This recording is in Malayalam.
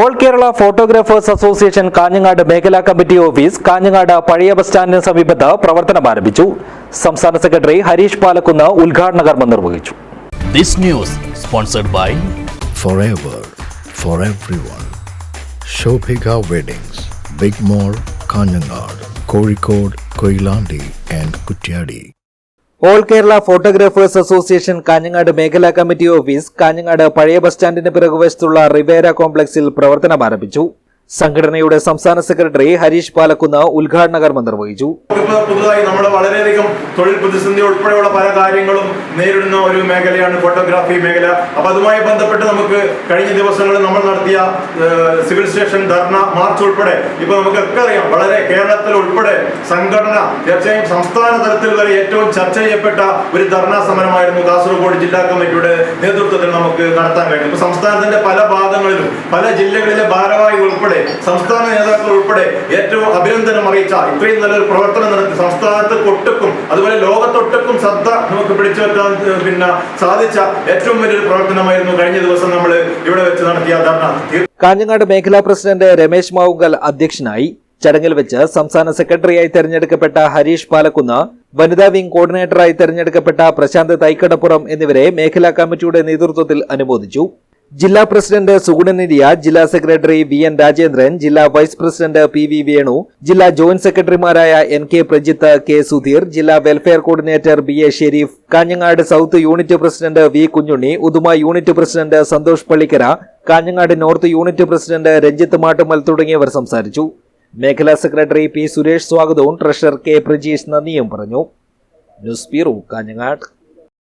All Kerala photographers association Kanhangad മേഖലാ കമ്മിറ്റി ഓഫീസ് കാഞ്ഞങ്ങാട് പഴയ ബസ് സ്റ്റാൻഡിന് സമീപത്ത് പ്രവർത്തനം ആരംഭിച്ചു സംസ്ഥാന സെക്രട്ടറി ഹരീഷ് പാലക്കുന്ന് ഉദ്ഘാടന കർമ്മം നിർവഹിച്ചു This news sponsored by forever for everyone. Shobhika Weddings, Big Mall, Kanyanad, Kozhikode, Koilandi and Kutyadi. All Kerala photographers association Kanhangad മേഖലാ കമ്മിറ്റി ഓഫീസ് കാഞ്ഞങ്ങാട് പഴയ ബസ് സ്റ്റാൻഡിന് പിറകുവശത്തുള്ള റിവേര കോംപ്ലക്സിൽ പ്രവർത്തനം ആരംഭിച്ചു. സംഘടനയുടെ സംസ്ഥാന സെക്രട്ടറി ഹരീഷ് പാലക്കുന്ന് ഉദ്ഘാടന കർമ്മം നിർവഹിച്ചു. പുതുതായി നമ്മൾ വളരെയധികം തൊഴിൽ പ്രതിസന്ധി ഉൾപ്പെടെയുള്ള പല കാര്യങ്ങളും നേരിടുന്ന ഒരു മേഖലയാണ് ഫോട്ടോഗ്രാഫി മേഖല. അപ്പൊ അതുമായി ബന്ധപ്പെട്ട് നമുക്ക് കഴിഞ്ഞ ദിവസങ്ങളിൽ നമ്മൾ നടത്തിയ സിവിൽ സ്റ്റേഷൻ ധർണ മാർച്ച് ഉൾപ്പെടെ ഇപ്പൊ നമുക്കൊക്കെ അറിയാം വളരെ കേരളത്തിൽ ഉൾപ്പെടെ സംഘടന തീർച്ചയായും സംസ്ഥാന തലത്തിൽ വരെ ഏറ്റവും ചർച്ച ചെയ്യപ്പെട്ട ഒരു ധർണാ സമരമായിരുന്നു കാസർഗോഡ് ജില്ലാ കമ്മിറ്റിയുടെ നേതൃത്വത്തിൽ നമുക്ക് നടത്താൻ കഴിഞ്ഞു സംസ്ഥാനത്തിന്റെ പല ഭാഗങ്ങളിലും പല ജില്ലകളിലെ ഭാരവാഹികൾ ഉൾപ്പെടെ സംസ്ഥാന നേതാക്കൾ ഉൾപ്പെടെ ഏറ്റവും അഭിനന്ദനം അറിയിച്ച ഇത്രയും നല്ലൊരു പ്രവർത്തനം നടത്തി സംസ്ഥാനത്ത് ഒട്ടുക്കും അതുപോലെ ലോകത്തൊട്ടുക്കും ശ്രദ്ധ നമുക്ക് പിടിച്ചു വെക്കാൻ പിന്നെ സാധിച്ച ഏറ്റവും വലിയൊരു പ്രവർത്തനമായിരുന്നു കഴിഞ്ഞ ദിവസം നമ്മൾ ഇവിടെ വെച്ച് നടത്തിയ ധർണ. കാഞ്ഞങ്ങാട് മേഖലാ പ്രസിഡന്റ് രമേശ് മാവുങ്കൽ അധ്യക്ഷനായി ചടങ്ങിൽ വെച്ച് സംസ്ഥാന സെക്രട്ടറിയായി തെരഞ്ഞെടുക്കപ്പെട്ട ഹരീഷ് പാലക്കുന്ന് വനിതാ വിംഗ് കോർഡിനേറ്ററായി തെരഞ്ഞെടുക്കപ്പെട്ട പ്രശാന്ത് തൈക്കടപ്പുറം എന്നിവരെ മേഖലാ കമ്മിറ്റിയുടെ നേതൃത്വത്തിൽ അനുമോദിച്ചു. ജില്ലാ പ്രസിഡന്റ് സുഗുണൻ സുഗുണനിരിയ ജില്ലാ സെക്രട്ടറി വി എൻ രാജേന്ദ്രൻ ജില്ലാ vice president P V Venu ജില്ലാ ജോയിന്റ് സെക്രട്ടറിമാരായ N K Prajith K Sudheer ജില്ലാ welfare coordinator B A Sherif Kanhangad south unit president V Kunhunni Uduma unit president Santhosh Pallikkara Kanhangad north unit president Ranjith Mattummal തുടങ്ങിയവർ സംസാരിച്ചു. മേഖലാ സെക്രട്ടറി പി സുരേഷ് സ്വാഗതവും ട്രഷറർ കെ പ്രജീഷ് നന്ദിയും പറഞ്ഞു. News bureau Kanhangad.